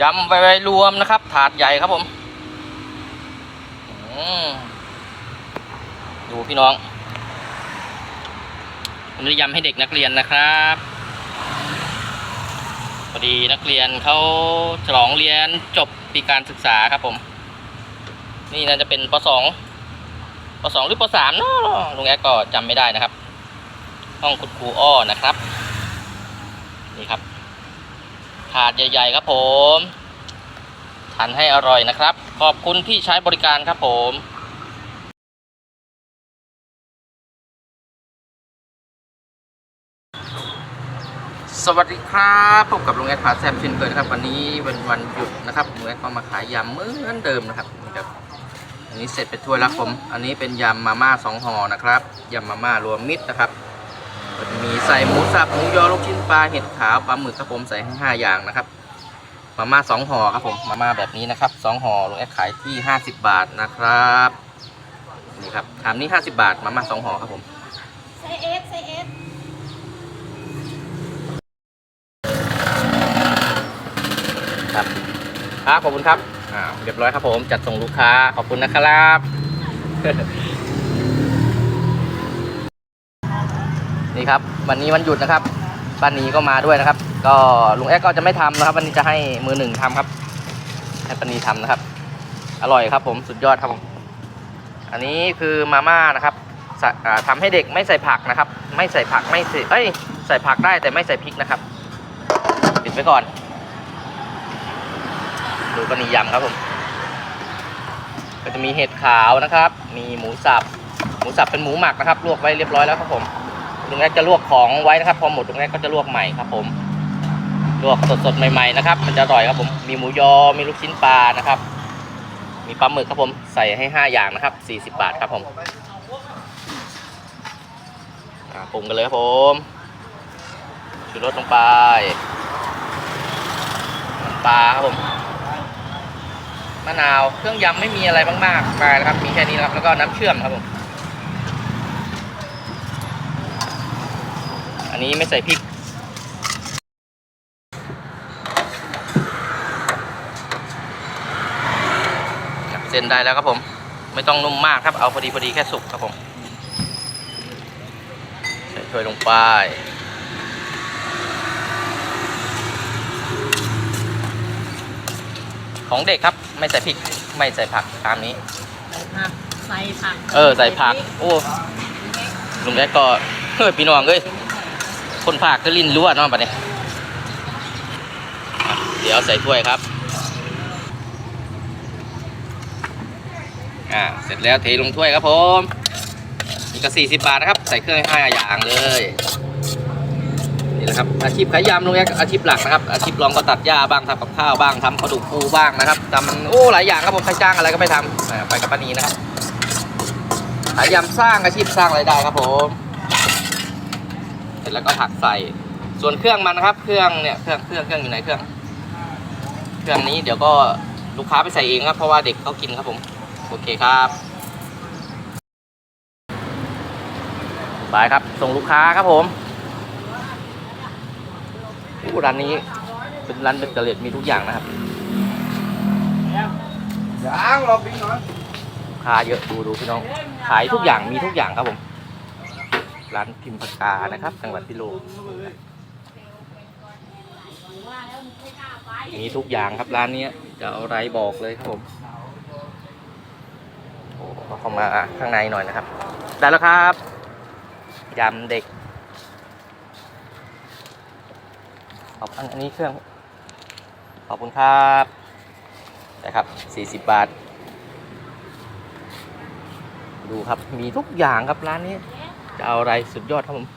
ยำใบใบรวมนะครับ ถาดใหญ่ครับผมดูพี่น้องอันนี้ยำให้เด็กนักเรียนนะครับพอดีนักเรียนเขาฉลองเรียนจบปีการศึกษาครับผม นี่น่าจะเป็นปสองปสองหรือปสามเนาะลุงแอ๊กก็จำไม่ได้นะครับ ห้องคุณครูอ้อนะครับ นี่ครับ ถาดใหญ่ๆครับผมทานให้อร่อยนะครับ ขอบคุณที่ใช้บริการครับผมสวัสดีครับพบกับลุงแอดพาแซมเช่นเคยนะครับ วันนี้เป็นวันหยุดนะครับลุงแอดก็มาขายยำเหมือนเดิมนะครับนี่ครับอันนี้เสร็จไปถ้วยแล้วผม อันนี้เป็นยำมาม่าสองห่อนะครับยำมาม่ารวมมิตรนะครับ มีใส่หมูสับหมูยอลูกชิ้นปลาเห็ดขาวปลาหมึกครับผมใส่ให้ห้าอย่างนะครับมาม่าสองห่อครับผมมาม่าแบบนี้นะครับสองห่อลุงแอดขายที่50บาทนะครับนี่ครับชามนี้50บาทมาม่าสองห่อครับผมไซเอสไซเอสครับครับขอบคุณครับอ่าเรียบร้อยครับผมจัดส่งลูกค้าขอบคุณนะครับ นี่ครับ วันนี้วันหยุดนะครับป้านีก็มาด้วยนะครับ ก็ลุงแอ๊กก็จะไม่ทำนะครับ วันนี้จะให้มือหนึ่งทำครับ ให้ป้านีทำนะครับ อร่อยครับ ผมสุดยอดครับผมอันนี้คือมาม่านะครับใส่อ่าทำให้เด็กไม่ใส่ผักนะครับ ไม่ใส่ผักไม่ใส่เอ้ยใส่ผักได้แต่ไม่ใส่พริกนะครับปิดไว้ก่อน ดูกระนียำครับผม ก็จะมีเห็ดขาวนะครับ มีหมูสับ หมูสับเป็นหมูหมักนะครับ ลวกไว้เรียบร้อยแล้วครับผม ลุงแรกจะลวกของไว้นะครับ พอหมดลุงแรกก็จะลวกใหม่ครับ ผม ลวกสดๆใหม่ๆนะครับ มันจะอร่อยครับผม มีหมูยอ มีลูกชิ้นปลานะครับ มีปลาหมึกครับผม ใส่ให้5อย่างนะครับ40บาทครับผมปรุงกันเลยครับผมชูรสลงไปปลาครับผมมะนาวเครื่องยำไม่มีอะไรมากๆมานะครับ มีแค่นี้นะครับ แล้วก็น้ำเชื่อมครับผม อันนี้ไม่ใส่พริก เส้นได้แล้วครับผม ไม่ต้องนุ่มมากครับ เอาพอดีพอดีแค่สุกครับผม ใส่ถ้วยลงไปของเด็กครับ ไม่ใส่พริกไม่ใส่ผักตามนี้ผักใส่ผัก เออ ใส่ผัก โอ้ลุงแกก็เฮ้ยพี่น้องเอ้ย คนภาคก็ลิ้นรั่วเนาะบัดนี้อ่เดี๋ยวใส่ถ้วยครับ อ่า เสร็จแล้วเทลงถ้วยครับผมนี่ก็40 บาทนะครับ ใส่เครื่องให้ห้าอย่างเลย นี่แหละครับ อาชีพขายยำลงแกอาชีพหลักนะครับ อาชีพรองก็ตัดหญ้าบ้างทำกับข้าวบ้างทำกระดูกปูบ้างนะครับทำโอ้หลายอย่างครับผมใครจ้างอะไรก็ไปทำไปกับป้านีนะครับขายยำสร้างอาชีพสร้างรายได้ครับผม สร็จแล้วก็ผักใส่ ส่วนเครื่องมันนะครับ เครื่องเนี่ยเครื่องเครื่องเครื่องอยู่ไหนเครื่อง เครื่องนี้เดี๋ยวก็ลูกค้าไปใส่เองครับ เพราะว่าเด็กเขากินครับผม โอเคครับบายครับ ส่งลูกค้าครับผมอู้ร้านนี้เป็นร้านเบเกอรี่มีทุกอย่างนะครับยังรอปิ้งหน่อยลูกค้าเยอะดูดูพี่น้อง ขายทุกอย่างมีทุกอย่างครับผม ร้านพิมพ์ปากกานะครับ จังหวัดพิโลกมีทุกอย่างครับร้านนี้จะเอาอะไรบอกเลยครับผมโอ้เข้ามาข้างในหน่อยนะครับ ได้แล้วครับยำเด็กขอบอันอันนี้เครื่อง ขอบคุณครับนะครับ40 บาท ดูครับมีทุกอย่างครับร้านนี้ จะเอาอะไรสุดยอดครับผม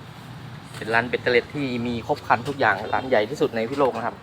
เป็นร้านเบตเตอร์เลตที่มีครบครันทุกอย่างร้านใหญ่ที่สุดในพิโลกนะครับ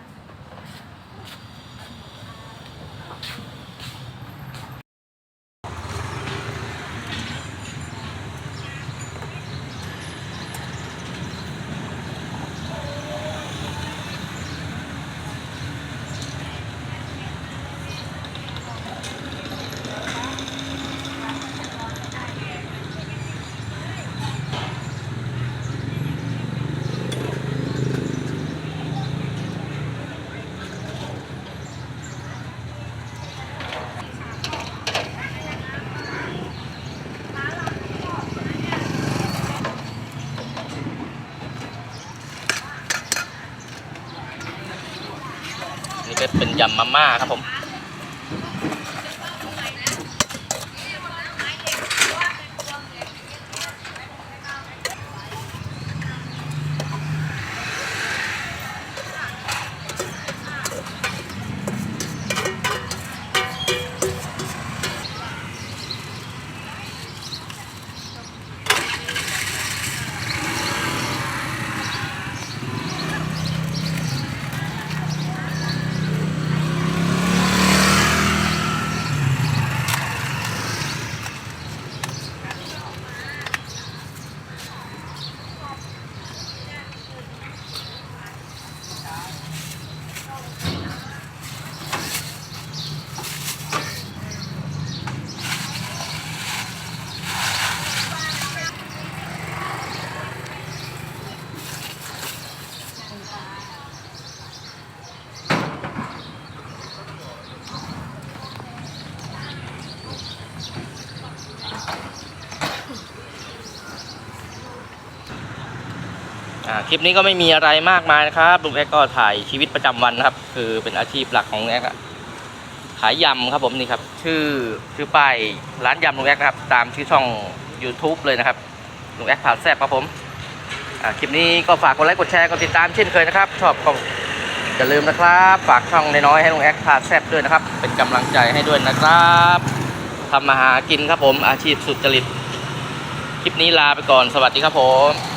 ี่เป็นยำมาม่าครับผม คลิปนี้ก็ไม่มีอะไรมากมายนะครับลุงแอ๊กก็ถ่ายชีวิตประจำวันนะครับ คือเป็นอาชีพหลักของแอ๊กอะขายยำครับผมนี่ครับ ชื่อชื่อป้ายร้านยำลุงแอ๊กนะครับ ตามชื่อช่อง YouTube เลยนะครับลุงแอ๊กผ่าแซ่บครับผมคลิปนี้ก็ฝากกดไลค์กดแชร์กดติดตามเช่นเคยนะครับ ชอบก็อย่าลืมนะครับ ฝากช่องน้อยๆให้ลุงแอ๊กผ่าแซ่บด้วยนะครับ เป็นกำลังใจให้ด้วยนะครับทำมาหากินครับผมอาชีพสุจริตคลิปนี้ลาไปก่อนสวัสดีครับผม